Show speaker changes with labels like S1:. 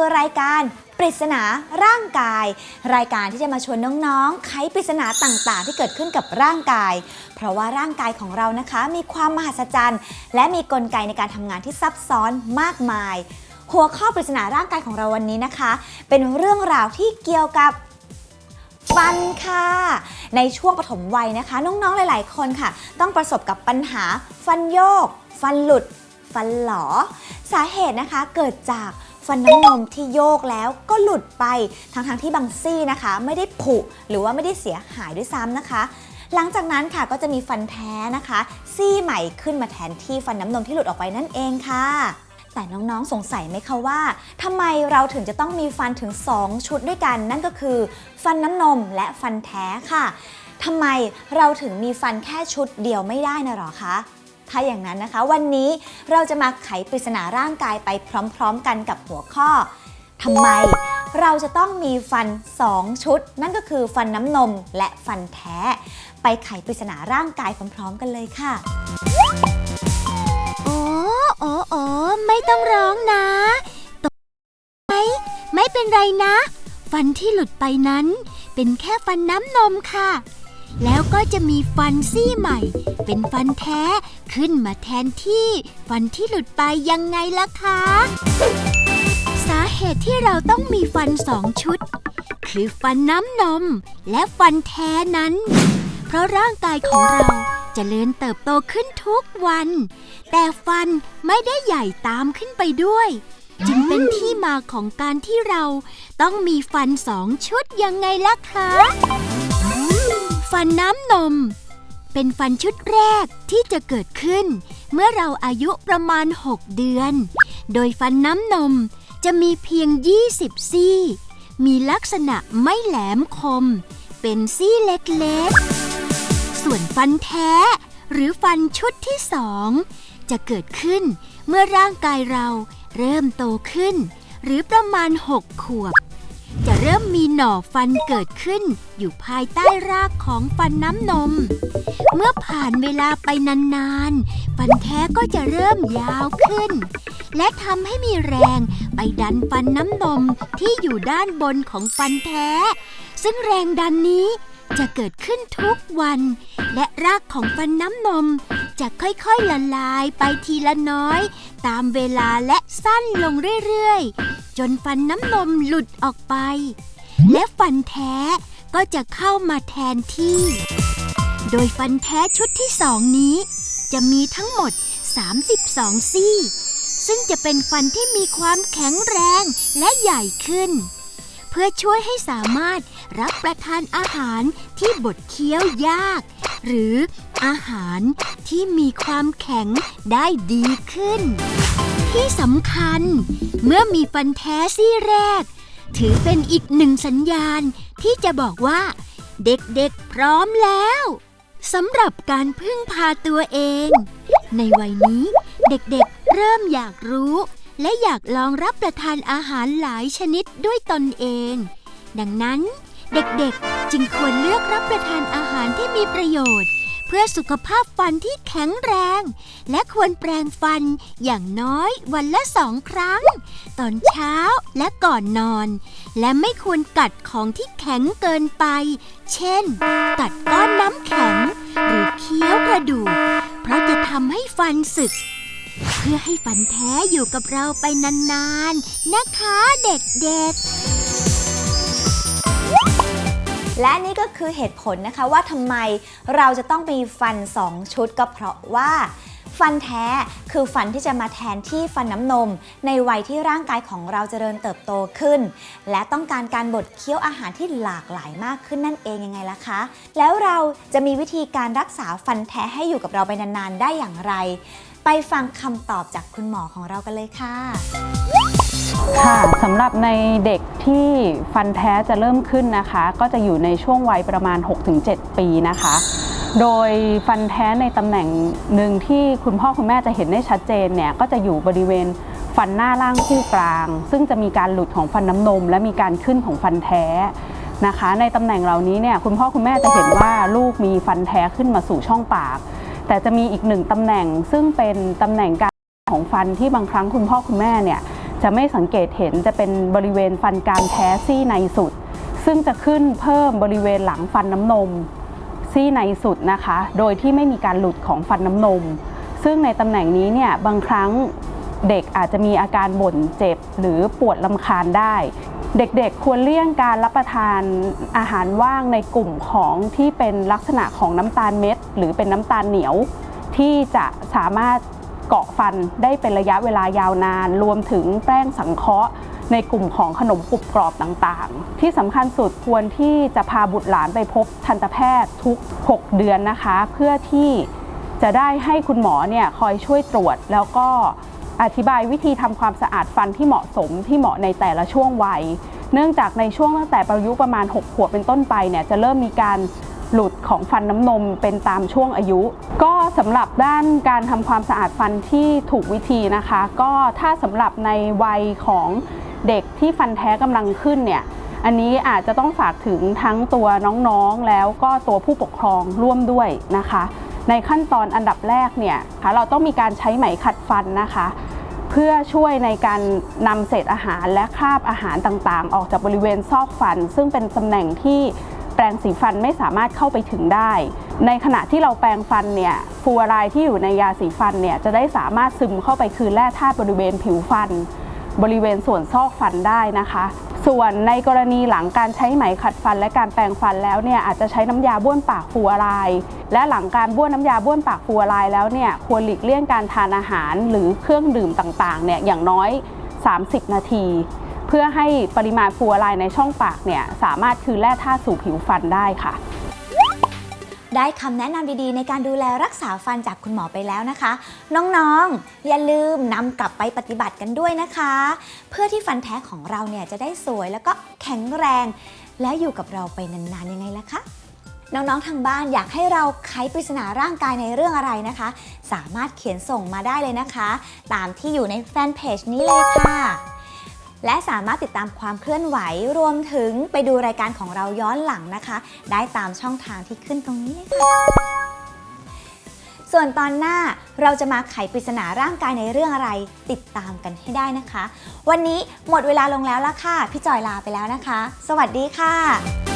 S1: คือรายการปริศนาร่างกาย รายการที่จะมาชวนน้องๆไขปริศนาต่างๆ ที่เกิดขึ้นกับร่างกาย เพราะว่าร่างกายของเรานะคะ มีความมหัศจรรย์ และมีกลไกในการทำงานที่ซับซ้อนมากมาย หัวข้อปริศนาร่างกายของเราวันนี้นะคะ เป็นเรื่องราวที่เกี่ยวกับฟันค่ะ ในช่วงปฐมวัยนะคะ น้องๆหลาย ๆ คนค่ะ ต้องประสบกับปัญหาฟันโยก ฟันหลุด ฟันหลอ สาเหตุนะคะเกิดจาก ฟันน้ำนมที่โยกแล้วก็หลุดไปทั้งๆที่บางซี่นะคะ ไม่ได้ผุหรือว่าไม่ได้เสียหายด้วยซ้ำนะคะ หลังจากนั้นค่ะก็จะมีฟันแท้นะคะ ซี่ใหม่ขึ้นมาแทนที่ฟันน้ำนมที่หลุดออกไปนั่นเองค่ะแต่น้องๆ สงสัยไหมคะว่าทำไมเราถึงจะต้องมีฟันถึง 2 ชุดด้วยกัน นั่นก็คือ ฟันน้ำนมและฟันแท้ค่ะทำไมเราถึงมีฟันแค่ชุดเดียวไม่ได้นะหรอคะ ถ้าอย่างนั้นนะคะ วันนี้เราจะมาไขปริศนาร่างกายไปพร้อมๆ กันกับหัวข้อทำไมเราจะต้องมีฟัน 2 ชุด นั่นก็คือฟันน้ำนมและฟันแท้ ไปไขปริศนาร่างกายพร้อมๆ กันเลยค่ะ
S2: โอ้โอ้โอ้ไม่ต้องร้องนะตกไหมไม่เป็นไรนะ ฟันที่หลุดไปนั้น เป็นแค่ฟันน้ำนมค่ะ แล้วก็จะมีฟันซี่ใหม่ เป็นฟันแท้ขึ้นมาแทนที่ ฟันที่หลุดไปยังไงล่ะคะ สาเหตุที่เราต้องมีฟันสองชุด คือฟันน้ำนม และฟันแท้นั้น เพราะร่างกายของเราจเจริญเติบโตขึ้นทุกวัน แต่ฟันไม่ได้ใหญ่ตามขึ้นไปด้วย จึงเป็นที่มาของการที่เราต้องมีฟันสองชุดยังไงล่ะคะ ฟันน้ำนม เป็นฟันชุดแรกที่จะเกิดขึ้น เมื่อเราอายุประมาณ 6 เดือน โดยฟันน้ำนมจะมีเพียง 20 ซี่ มีลักษณะไม่แหลมคม เป็นซี่เล็กๆ ส่วนฟันแท้ หรือฟันชุดที่สองจะเกิดขึ้นเมื่อร่างกายเราเริ่มโตขึ้น หรือประมาณ 6 ขวบ จะเริ่มมีหน่อฟันเกิดขึ้น อยู่ภายใต้รากของฟันน้ำนม เมื่อผ่านเวลาไปนานๆ ฟันแท้ก็จะเริ่มยาวขึ้น และทำให้มีแรงไปดันฟันน้ำนมที่อยู่ด้านบนของฟันแท้ ซึ่งแรงดันนี้ จะเกิดขึ้นทุกวัน และรากของฟันน้ำนม จะค่อยๆละลายไปทีละน้อย ตามเวลาและสั้นลงเรื่อยๆ จนฟันน้ำนมหลุดออกไป และฟันแท้ก็จะเข้ามาแทนที่ โดยฟันแท้ชุดที่สองนี้ จะมีทั้งหมด 32 ซี่ ซึ่งจะเป็นฟันที่มีความแข็งแรงและใหญ่ขึ้น พื่อช่วยให้สามารถรับประทานอาหารที่บดเคี้ยวยาก หรืออาหารที่มีความแข็งได้ดีขึ้น ที่สำคัญ เมื่อมีฟันแท้ซี่แรก ถือเป็นอีกหนึ่งสัญญาณที่จะบอกว่า เด็กๆพร้อมแล้วสำหรับการพึ่งพาตัวเอง ในวัยนี้เด็กๆเริ่มอยากรู้ และอยากลองรับประทานอาหารหลายชนิดด้วยตนเอง ดังนั้นเด็กๆจึงควรเลือกรับประทานอาหารที่มีประโยชน์ เพื่อสุขภาพฟันที่แข็งแรง และควรแปรงฟันอย่างน้อยวันละสองครั้ง ตอนเช้าและก่อนนอน และไม่ควรกัดของที่แข็งเกินไป เช่น กัดก้อนน้ำแข็ง หรือเคี้ยวกระดูก เพราะจะทำให้ฟันสึก พื่อให้ฟันแท้อยู่กับเราไปนานๆ นะคะเด็กๆ
S1: และนี่ก็คือเหตุผลนะคะว่าทำไมเราจะต้องมีฟัน 2 ชุดก็เพราะว่าฟันแท้คือฟันที่จะมาแทนที่ฟันน้ำนม ในวัยที่ร่างกายของเราจเจริญเติบโตขึ้น และต้องการการบดเคี้ยวอาหารที่หลากหลายมากขึ้นนั่นเองยังไงล่ะคะ แล้วเราจะมีวิธีการรักษาฟันแท้ให้อยู่กับเราไปนานๆ ได้อย่างไร ไปฟังคำตอบจากคุณหมอของเรากันเลยค่ะ
S3: ค่ะสำหรับในเด็กที่ฟันแท้จะเริ่มขึ้นนะคะ ก็จะอยู่ในช่วงวัยประมาณ 6-7 ปีนะคะ โดยฟันแท้ในตำแหน่งหนึ่งที่คุณพ่อคุณแม่จะเห็นได้ชัดเจนเนี่ยก็จะอยู่บริเวณฟันหน้าล่างคู่กลาง ซึ่งจะมีการหลุดของฟันน้ำนม และมีการขึ้นของฟันแท้นะคะ ในตำแหน่งเหล่านี้เนี่ยคุณพ่อคุณแม่จะเห็นว่าลูกมีฟันแท้ขึ้นมาสู่ช่องปาก แต่จะมีอีกหนึ่งตำแหน่งซึ่งเป็นตำแหน่งการของฟันที่บางครั้งคุณพ่อคุณแม่เนี่ยจะไม่สังเกตเห็นจะเป็นบริเวณฟันกรามแท้ซี่ในสุด ซึ่งจะขึ้นเพิ่มบริเวณหลังฟันน้ำนม ซี่ในสุดนะคะ โดยที่ไม่มีการหลุดของฟันน้ำนม ซึ่งในตำแหน่งนี้เนี่ยบางครั้งเด็กอาจจะมีอาการบ่นเจ็บหรือปวดลำคาญได้ เด็กๆ ควรเลี่ยงการรับประทานอาหารว่างในกลุ่มของที่เป็นลักษณะของน้ำตาลเม็ด หรือเป็นน้ำตาลเหนียว ที่จะสามารถเกาะฟันได้เป็นระยะเวลายาวนาน รวมถึงแป้งสังเคราะห์ ในกลุ่มของขนมกรุบกรอบต่างๆ ที่สำคัญสุดควรที่จะพาบุตรหลานไปพบทันตแพทย์ทุก 6 เดือนนะคะ เพื่อที่จะได้ให้คุณหมอเนี่ยคอยช่วยตรวจแล้วก็ อธิบายวิธีทำความสะอาดฟันที่เหมาะสมที่เหมาะในแต่ละช่วงวัย เนื่องจากในช่วงตั้งแต่อายุประมาณ 6 ขวบเป็นต้นไปเนี่ยจะเริ่มมีการหลุดของฟันน้ำนมเป็นตามช่วงอายุ ก็สำหรับด้านการทำความสะอาดฟันที่ถูกวิธีนะคะ ก็ถ้าสำหรับในวัยของเด็กที่ฟันแท้กำลังขึ้นเนี่ยอันนี้อาจจะต้องฝากถึงทั้งตัวน้องๆแล้วก็ตัวผู้ปกครองร่วมด้วยนะคะ ในขั้นตอนอันดับแรกเนี่ยค่ะเราต้องมีการใช้ไหมขัดฟันนะคะ เพื่อช่วยในการนำเศษอาหารและคราบอาหารต่างๆ ออกจากบริเวณซอกฟัน ซึ่งเป็นตำแหน่งที่แปรงสีฟันไม่สามารถเข้าไปถึงได้ ในขณะที่เราแปรงฟันเนี่ยฟูอไรที่อยู่ในยาสีฟันเนี่ยจะได้สามารถซึมเข้าไปคืนแร่ธาตุบริเวณผิวฟัน บริเวณส่วนซอกฟันได้นะคะ ส่วนในกรณีหลังการใช้ไหมขัดฟันและการแปรงฟันแล้วเนี่ยอาจจะใช้น้ำยาบ้วนปากฟูอะไรและหลังการบ้วนน้ำยาบ้วนปากฟูอะไรแล้วเนี่ยควรหลีกเลี่ยงการทานอาหารหรือเครื่องดื่มต่างๆเนี่ยอย่างน้อย 30 นาที เพื่อให้ปริมาณฟูอะไรในช่องปากเนี่ยสามารถคืนแร่ธาตุสู่ผิวฟันได้ค่ะ
S1: ได้คำแนะนำดีๆ ในการดูแลรักษาฟันจากคุณหมอไปแล้วนะคะ น้องๆ อย่าลืมนำกลับไปปฏิบัติกันด้วยนะคะ เพื่อที่ฟันแท้ของเราเนี่ยจะได้สวยแล้วก็แข็งแรง และอยู่กับเราไปนานๆยังไงล่ะคะน้อง ๆ ทางบ้านอยากให้เราไขปริศนาร่างกายในเรื่องอะไรนะคะ สามารถเขียนส่งมาได้เลยนะคะ ตามที่อยู่ในแฟนเพจนี้เลยค่ะ และสามารถติดตามความเคลื่อนไหวรวมถึงไปดูรายการของเราย้อนหลังนะคะ ได้ตามช่องทางที่ขึ้นตรงนี้เลยค่ะส่วนตอนหน้าเราจะมาไขปริศนาร่างกายในเรื่องอะไร ติดตามกันให้ได้นะคะ วันนี้หมดเวลาลงแล้วละค่ะ พี่จอยลาไปแล้วนะคะ สวัสดีค่ะ